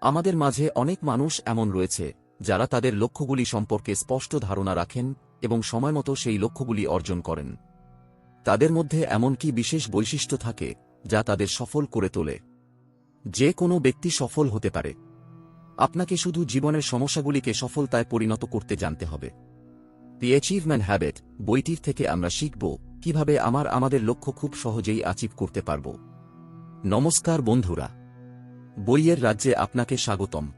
আমাদের মাঝে অনেক মানুষ এমন রয়েছে, যারা তাদের লক্ষ্যগুলি সম্পর্কে স্পষ্ট ধারণা রাখেন এবং সময়মতো সেই লক্ষ্যগুলি অর্জন করেন। তাদের মধ্যে এমন কি বিশেষ বৈশিষ্ট্য থাকে, যা তাদের সফল করে তোলে? যে কোনো ব্যক্তি সফল হতে পারে। আপনাকে শুধু জীবনের সমস্যাগুলিকে সফলতায় পরিণত করতে জানতে হবে। দি অ্যাচিভমেন্ট হ্যাবিট বইটির থেকে আমরা শিখব কীভাবে আমার, আমাদের লক্ষ্য খুব সহজেই অ্যাচিভ করতে পারব। নমস্কার বন্ধুরা। বইয়ের রাজ্যে আপনাকে স্বাগতম।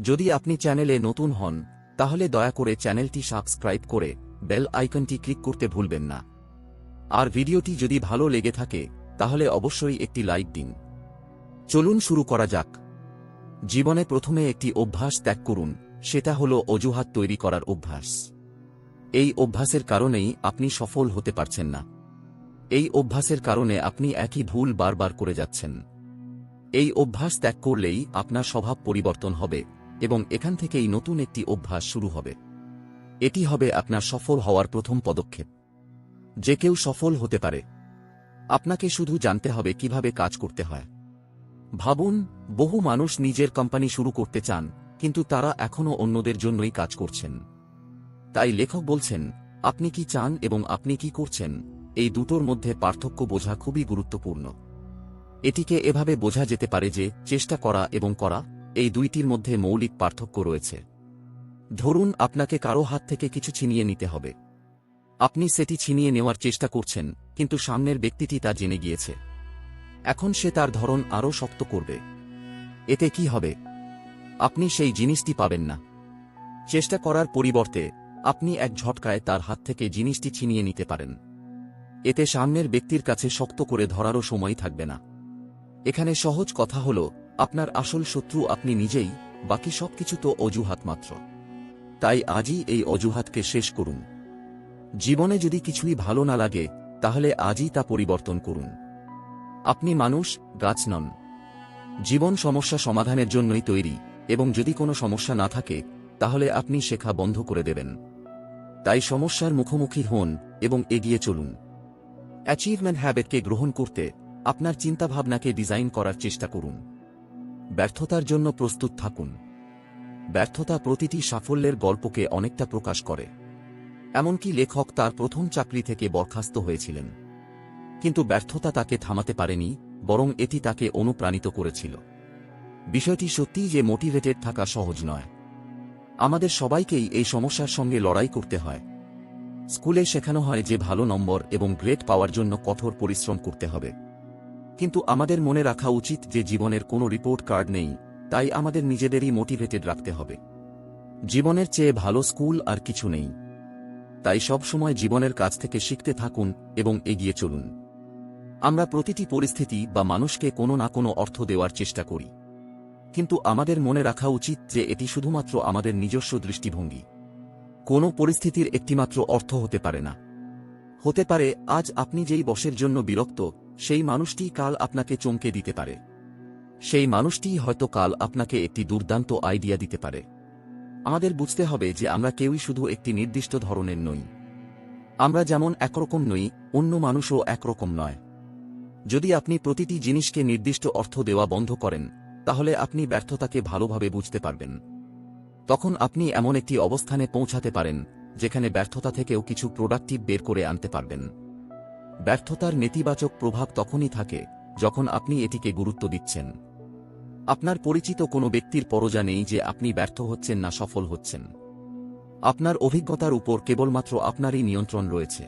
যদি আপনি চ্যানেলে নতুন হন, তাহলে দয়া করে চ্যানেলটি সাবস্ক্রাইব করে বেল আইকনটি ক্লিক করতে ভুলবেন না। আর ভিডিওটি যদি ভালো লেগে থাকে, তাহলে অবশ্যই একটি লাইক দিন। চলুন শুরু করা যাক। জীবনে প্রথমে একটি অভ্যাস ত্যাগ করুন, সেটা হল অজুহাত তৈরি করার অভ্যাস। এই অভ্যাসের কারণেই আপনি সফল হতে পারছেন না। এই অভ্যাসের কারণে আপনি একই ভুল বারবার করে যাচ্ছেন। এই অভ্যাস ত্যাগ করলেই আপনার স্বভাব পরিবর্তন হবে এবং এখান থেকেই নতুন একটি অভ্যাস শুরু হবে। এটি হবে আপনার সফল হওয়ার প্রথম পদক্ষেপ। যে কেউ সফল হতে পারে। আপনাকে শুধু জানতে হবে কীভাবে কাজ করতে হয়। ভাবুন, বহু মানুষ নিজের কোম্পানি শুরু করতে চান, কিন্তু তারা এখনও অন্যদের জন্যই কাজ করছেন। তাই লেখক বলছেন, আপনি কি চান এবং আপনি কি করছেন? এই দুটোর মধ্যে পার্থক্য বোঝা খুবই গুরুত্বপূর্ণ। এটিকে এভাবে বোঝা যেতে পারে যে চেষ্টা করা এবং করা এই দুইটির মধ্যে মৌলিক পার্থক্য রয়েছে। ধরুন, আপনাকে কারও হাত থেকে কিছু ছিনিয়ে নিতে হবে। আপনি সেটি ছিনিয়ে নেওয়ার চেষ্টা করছেন, কিন্তু সামনের ব্যক্তিটি তা জেনে গিয়েছে। এখন সে তার ধরন আরও শক্ত করবে। এতে কি হবে? আপনি সেই জিনিসটি পাবেন না। চেষ্টা করার পরিবর্তে, আপনি এক ঝটকায় তার হাত থেকে জিনিসটি ছিনিয়ে নিতে পারেন। এতে সামনের ব্যক্তির কাছে শক্ত করে ধরারও সময় থাকবে না। এখানে সহজ কথা হল, আপনার আসল শত্রু আপনি নিজেই, বাকি সবকিছু তো অজুহাত মাত্র। তাই আজই এই অজুহাতকে শেষ করুন। জীবনে যদি কিছুই ভালো না লাগে, তাহলে আজই তা পরিবর্তন করুন। আপনি মানুষ, গাছ নন। জীবন সমস্যা সমাধানের জন্যই তৈরি, এবং যদি কোনো সমস্যা না থাকে, তাহলে আপনি শেখা বন্ধ করে দেবেন। তাই সমস্যার মুখোমুখি হন, এবং এগিয়ে চলুন। অ্যাচিভমেন্ট হ্যাবিটকে গ্রহণ করতে আপনার চিন্তাভাবনাকে ডিজাইন করার চেষ্টা করুন। ব্যর্থতার জন্য প্রস্তুত থাকুন। ব্যর্থতা প্রতিটি সাফল্যের গল্পকে অনেকটা প্রকাশ করে। এমনকি লেখক তার প্রথম চাকরি থেকে বরখাস্ত হয়েছিলেন। কিন্তু ব্যর্থতা তাকে থামাতে পারেনি, বরং এটি তাকে অনুপ্রাণিত করেছিল। বিষয়টি সত্যিই যে মোটিভেটেড থাকা সহজ নয়। আমাদের সবাইকেই এই সমস্যার সঙ্গে লড়াই করতে হয়। স্কুলে শেখানো হয় যে ভালো নম্বর এবং গ্রেড পাওয়ার জন্য কঠোর পরিশ্রম করতে হবে। কিন্তু আমাদের মনে রাখা উচিত যে জীবনের কোনো রিপোর্ট কার্ড নেই, তাই আমাদের নিজেদেরই মোটিভেটেড রাখতে হবে। জীবনের চেয়ে ভালো স্কুল আর কিছু নেই। তাই সব সময় জীবনের কাছ থেকে শিখতে থাকুন এবং এগিয়ে চলুন। আমরা প্রতিটি পরিস্থিতি বা মানুষকে কোনো না কোনো অর্থ দেওয়ার চেষ্টা করি। কিন্তু আমাদের মনে রাখা উচিত যে এটি শুধুমাত্র আমাদের নিজস্ব দৃষ্টিভঙ্গি। কোনো পরিস্থিতির একটিমাত্র অর্থ হতে পারে না। হতে পারে, আজ আপনি যেই বসের জন্য বিরক্ত সেই মানুষটি কাল আপনাকে চমকে দিতে পারে। সেই মানুষটি হয়তো কাল আপনাকে একটি দুর্দান্ত আইডিয়া দিতে পারে। আমাদের বুঝতে হবে যে আমরা কেউই শুধু একটি নির্দিষ্ট ধরনের নই। আমরা যেমন একরকম নই, অন্য মানুষও একরকম নয়। যদি আপনি প্রতিটি জিনিসকে নির্দিষ্ট অর্থ দেওয়া বন্ধ করেন, তাহলে আপনি ব্যর্থতাকে ভালোভাবে বুঝতে পারবেন। তখন আপনি এমন একটি অবস্থানে পৌঁছাতে পারেন, যেখানে ব্যর্থতা থেকেও কিছু প্রোডাক্টিভ বের করে আনতে পারবেন। ব্যর্থতার নেতিবাচক প্রভাব তখনই থাকে যখন আপনি এটিকে গুরুত্ব দিচ্ছেন। আপনার পরিচিত কোনো ব্যক্তির পরজা নেই যে আপনি ব্যর্থ হচ্ছেন না সফল হচ্ছেন। আপনার অভিজ্ঞতার উপর কেবলমাত্র আপনারই নিয়ন্ত্রণ রয়েছে।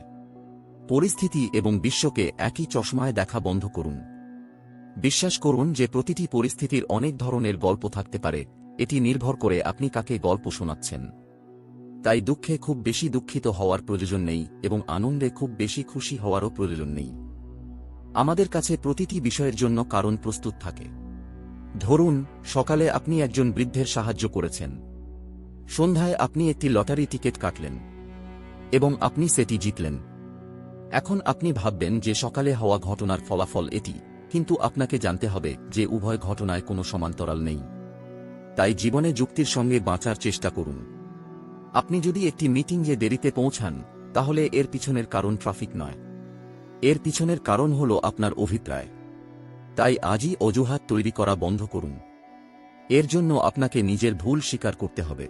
পরিস্থিতি এবং বিশ্বকে একই চশমায় দেখা বন্ধ করুন। বিশ্বাস করুন যে প্রতিটি পরিস্থিতির অনেক ধরনের গল্প থাকতে পারে, এটি নির্ভর করে আপনি কাকে গল্প শোনাচ্ছেন। তাই দুঃখে খুব বেশি দুঃখিত হওয়ার প্রয়োজন নেই এবং আনন্দে খুব বেশি খুশি হওয়ারও প্রয়োজন নেই। আমাদের কাছে প্রতিটি বিষয়ের জন্য কারণ প্রস্তুত থাকে। ধরুন, সকালে আপনি একজন বৃদ্ধের সাহায্য করেছেন। সন্ধ্যায় আপনি একটি লটারি টিকিট কাটলেন। এবং আপনি সেটি জিতলেন। এখন আপনি ভাববেন যে সকালে হওয়া ঘটনার ফলাফল এটি, কিন্তু আপনাকে জানতে হবে যে উভয় ঘটনায় কোনো সমান্তরাল নেই। তাই জীবনে যুক্তির সঙ্গে বাঁচার চেষ্টা করুন। আপনি যদি একটি মিটিংয়ে দেরিতে পৌঁছান, তাহলে এর পিছনের কারণ ট্রাফিক নয়। এর পিছনের কারণ হল আপনার অভিপ্রায়। তাই আজই অজুহাত তৈরি করা বন্ধ করুন। এর জন্য আপনাকে নিজের ভুল স্বীকার করতে হবে।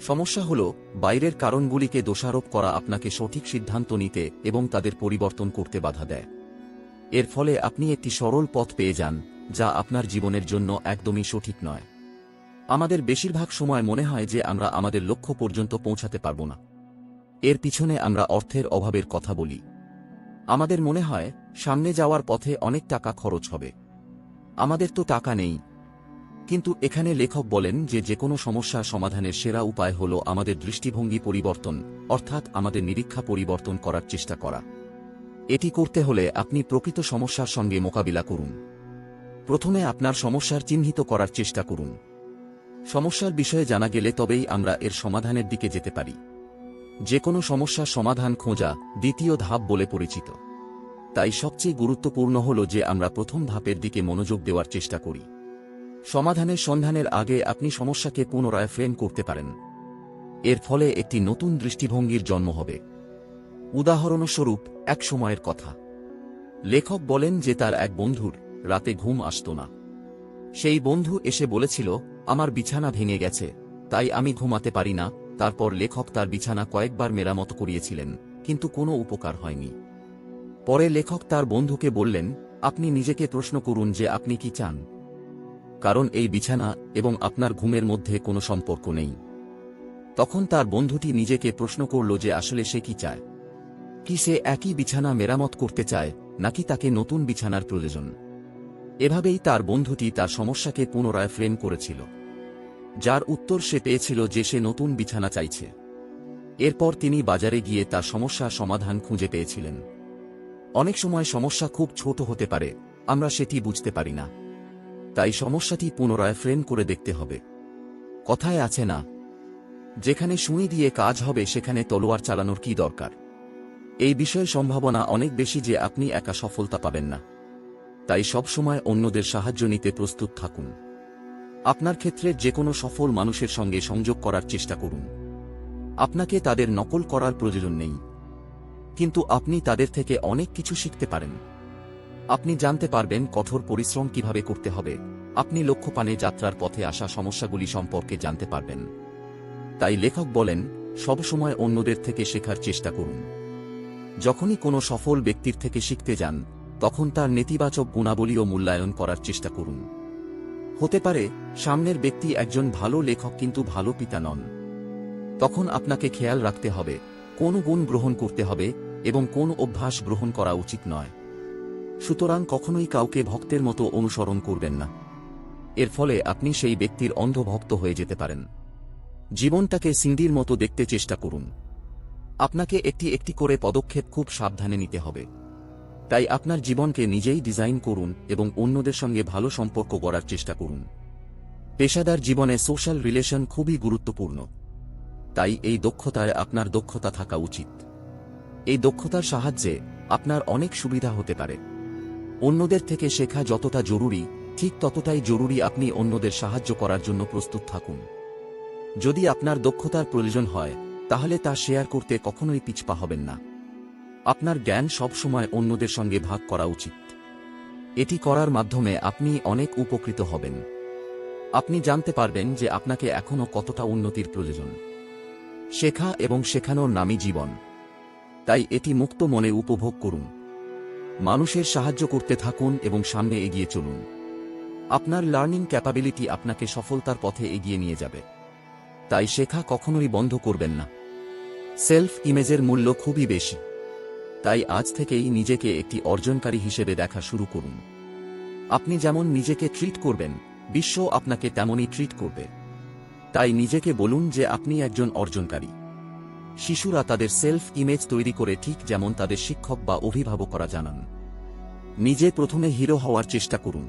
সমস্যা হল, বাইরের কারণগুলিকে দোষারোপ করা আপনাকে সঠিক সিদ্ধান্ত নিতে এবং তাদের পরিবর্তন করতে বাধা দেয়। এর ফলে আপনি একটি সরল পথ পেয়ে যান, যা আপনার জীবনের জন্য একদমই সঠিক নয়। আমাদের বেশিরভাগ সময় মনে হয় যে আমরা আমাদের লক্ষ্য পর্যন্ত পৌঁছাতে পারব না। এর পিছনে আমরা অর্থের অভাবের কথা বলি। আমাদের মনে হয়, সামনে যাওয়ার পথে অনেক টাকা খরচ হবে। আমাদের তো টাকা নেই। কিন্তু এখানে লেখক বলেন যে যে কোনো সমস্যার সমাধানের সেরা উপায় হল আমাদের দৃষ্টিভঙ্গি পরিবর্তন, অর্থাৎ আমাদের নিরীক্ষা পরিবর্তন করার চেষ্টা করা। এটি করতে হলে আপনি প্রকৃত সমস্যার সঙ্গে মোকাবিলা করুন। প্রথমে আপনার সমস্যার চিহ্নিত করার চেষ্টা করুন। সমস্যার বিষয়ে জানা গেলে তবেই আমরা এর সমাধানের দিকে যেতে পারি। যে কোনো সমস্যার সমাধান খোঁজা দ্বিতীয় ধাপ বলে পরিচিত। তাই সবচেয়ে গুরুত্বপূর্ণ হল যে আমরা প্রথম ধাপের দিকে মনোযোগ দেওয়ার চেষ্টা করি। সমাধানের সন্ধানের আগে আপনি সমস্যাকে পুনরায় ফ্রেম করতে পারেন। এর ফলে একটি নতুন দৃষ্টিভঙ্গির জন্ম হবে। উদাহরণস্বরূপ, এক সময়ের কথা। লেখক বলেন যে তার এক বন্ধুর রাতে ঘুম আসত না। সেই বন্ধু এসে বলেছিল, আমার বিছানা ভেঙে গেছে, তাই আমি ঘুমাতে পারি না। তারপর লেখক তার বিছানা কয়েকবার মেরামত করিয়েছিলেন, কিন্তু কোনো উপকার হয়নি। পরে লেখক তার বন্ধুকে বললেন, আপনি নিজেকে প্রশ্ন করুন যে আপনি কি চান। কারণ এই বিছানা এবং আপনার ঘুমের মধ্যে কোনো সম্পর্ক নেই। তখন তার বন্ধুটি নিজেকে প্রশ্ন করল যে আসলে সে কি চায়। কি সে একই বিছানা মেরামত করতে চায়, নাকি তাকে নতুন বিছানার প্রয়োজন? এভাবেই তার বন্ধুটি তার সমস্যাকে পুনরায় ফ্রেম করেছিল। যার উত্তর সে পেয়েছিল যে সে নতুন বিছানা চাইছে। এরপর তিনি বাজারে গিয়ে তার সমস্যার সমাধান খুঁজে পেয়েছিলেন। অনেক সময় সমস্যা খুব ছোট হতে পারে, আমরা সেটি বুঝতে পারি না। তাই সমস্যাটি পুনরায় ফ্রেম করে দেখতে হবে। কথায় আছে না, যেখানে সুই দিয়ে কাজ হবে সেখানে তলোয়ার চালানোর কি দরকার? এই বিষয়ে সম্ভাবনা অনেক বেশি যে আপনি একা সফলতা পাবেন না। তাই সবসময় অন্যদের সাহায্য নিতে প্রস্তুত থাকুন। আপনার ক্ষেত্রে যে কোনো সফল মানুষের সঙ্গে সংযোগ করার চেষ্টা করুন। আপনাকে তাদের নকল করার প্রয়োজন নেই। কিন্তু আপনি তাদের থেকে অনেক কিছু শিখতে পারেন। আপনি জানতে পারবেন কঠোর পরিশ্রম কীভাবে করতে হবে। আপনি লক্ষ্যপানে যাত্রার পথে আসা সমস্যাগুলি সম্পর্কে জানতে পারবেন। তাই লেখক বলেন, সবসময় অন্যদের থেকে শেখার চেষ্টা করুন। যখনই কোনো সফল ব্যক্তির থেকে শিখতে যান তখন তার নেতিবাচক গুণাবলীও মূল্যায়ন করার চেষ্টা করুন। হতে পারে, সামনের ব্যক্তি একজন ভালো লেখক কিন্তু ভালো পিতা নন। তখন আপনাকে খেয়াল রাখতে হবে, কোন গুণ গ্রহণ করতে হবে এবং কোন অভ্যাস গ্রহণ করা উচিত নয়। সুতরাং কখনোই কাউকে ভক্তের মতো অনুসরণ করবেন না। এর ফলে আপনি সেই ব্যক্তির অন্ধভক্ত হয়ে যেতে পারেন। জীবনটাকে সিন্ডির মতো দেখতে চেষ্টা করুন। আপনাকে একটি একটি করে পদক্ষেপ খুব সাবধানে নিতে হবে। তাই আপনার জীবনকে নিজেই ডিজাইন করুন এবং অন্যদের সঙ্গে ভালো সম্পর্ক গড়ার চেষ্টা করুন। পেশাদার জীবনে সোশ্যাল রিলেশন খুবই গুরুত্বপূর্ণ। তাই এই দক্ষতায় আপনার দক্ষতা থাকা উচিত। এই দক্ষতার সাহায্যে আপনার অনেক সুবিধা হতে পারে। অন্যদের থেকে শেখা যতটা জরুরি, ঠিক ততটাই জরুরি আপনি অন্যদের সাহায্য করার জন্য প্রস্তুত থাকুন। যদি আপনার দক্ষতার প্রয়োজন হয়, তাহলে তা শেয়ার করতে কখনোই পিছপা হবেন না। আপনার জ্ঞান সবসময় অন্যদের সঙ্গে ভাগ করা উচিত। এটি করার মাধ্যমে আপনি অনেক উপকৃত হবেন। আপনি জানতে পারবেন যে আপনাকে এখনও কতটা উন্নতির প্রয়োজন। শেখা এবং শেখানোর নামই জীবন। তাই এটি মুক্ত মনে উপভোগ করুন। মানুষের সাহায্য করতে থাকুন এবং সামনে এগিয়ে চলুন। আপনার লার্নিং ক্যাপাবিলিটি আপনাকে সফলতার পথে এগিয়ে নিয়ে যাবে। তাই শেখা কখনোই বন্ধ করবেন না। সেলফ ইমেজের মূল্য খুবই বেশি। তাই আজ থেকেই নিজেকে একটি অর্জনকারী হিসেবে দেখা শুরু করুন। আপনি যেমন নিজেকে ট্রিট করবেন, বিশ্ব আপনাকে তেমনই ট্রিট করবে। তাই নিজেকে বলুন যে আপনি একজন অর্জনকারী। শিশুরা তাদের সেলফ ইমেজ তৈরি করে ঠিক যেমন তাদের শিক্ষক বা অভিভাবকরা জানান। নিজে প্রথমে হিরো হওয়ার চেষ্টা করুন।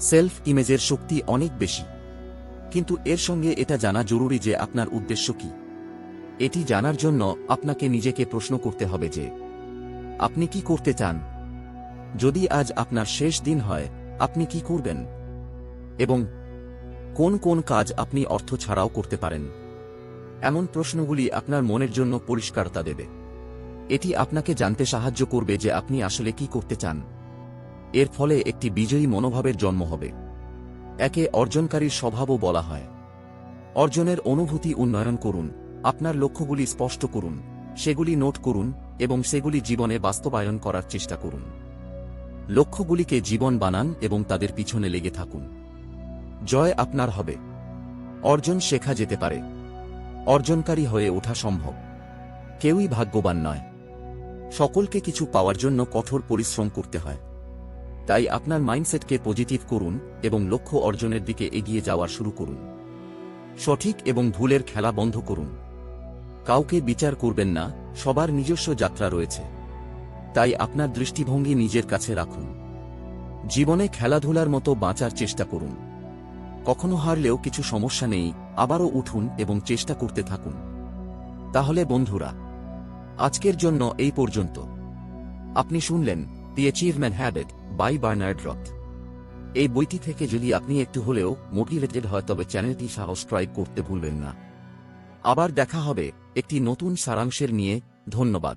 সেলফ ইমেজের শক্তি অনেক বেশি। কিন্তু এর সঙ্গে এটা জানা জরুরি যে আপনার উদ্দেশ্য কি। এটি জানার জন্য আপনাকে নিজেকে প্রশ্ন করতে হবে যে আপনি কি করতে চান? যদি আজ আপনার শেষ দিন হয়, আপনি কি করবেন? এবং কোন কোন কাজ আপনি অর্থ ছাড়াও করতে পারেন? এমন প্রশ্নগুলি আপনার মনের জন্য পরিষ্কারতা দেবে। এটি আপনাকে জানতে সাহায্য করবে যে আপনি আসলে কি করতে চান। এর ফলে একটি বিজয়ী মনোভাবের জন্ম হবে। একে অর্জনকারীর স্বভাবও বলা হয়। অর্জনের অনুভূতি উন্নয়ন করুন। আপনার লক্ষ্যগুলি স্পষ্ট করুন। সেগুলি নোট করুন এবং সেগুলি জীবনে বাস্তবায়ন করার চেষ্টা করুন। লক্ষ্যগুলিকে জীবন বানান এবং তাদের পিছনে লেগে থাকুন। জয় আপনার হবে। অর্জন শেখা যেতে পারে। অর্জনকারী হয়ে ওঠা সম্ভব। কেউই ভাগ্যবান নয়। সকলকে কিছু পাওয়ার জন্য কঠোর পরিশ্রম করতে হয়। তাই আপনার মাইন্ডসেটকে পজিটিভ করুন এবং লক্ষ্য অর্জনের দিকে এগিয়ে যাওয়া শুরু করুন। সঠিক এবং ভুলের খেলা বন্ধ করুন। কাউকে বিচার করবেন না, সবার নিজস্ব যাত্রা রয়েছে। তাই আপনার দৃষ্টিভঙ্গি নিজের কাছে রাখুন। জীবনে খেলাধুলার মতো বাঁচার চেষ্টা করুন। কখনো হারলেও কিছু সমস্যা নেই, আবারও উঠুন এবং চেষ্টা করতে থাকুন। তাহলে বন্ধুরা, আজকের জন্য এই পর্যন্ত। আপনি শুনলেন the achievement habit by Bernard Roth এই বইটি থেকে যদি আপনি একটু হলেও মোটিভেটেড হয়, তবে চ্যানেলটি সাবস্ক্রাইব করতে ভুলবেন না। আবার দেখা হবে। একটি নতুন সারাংশের নিয়ে ধন্যবাদ।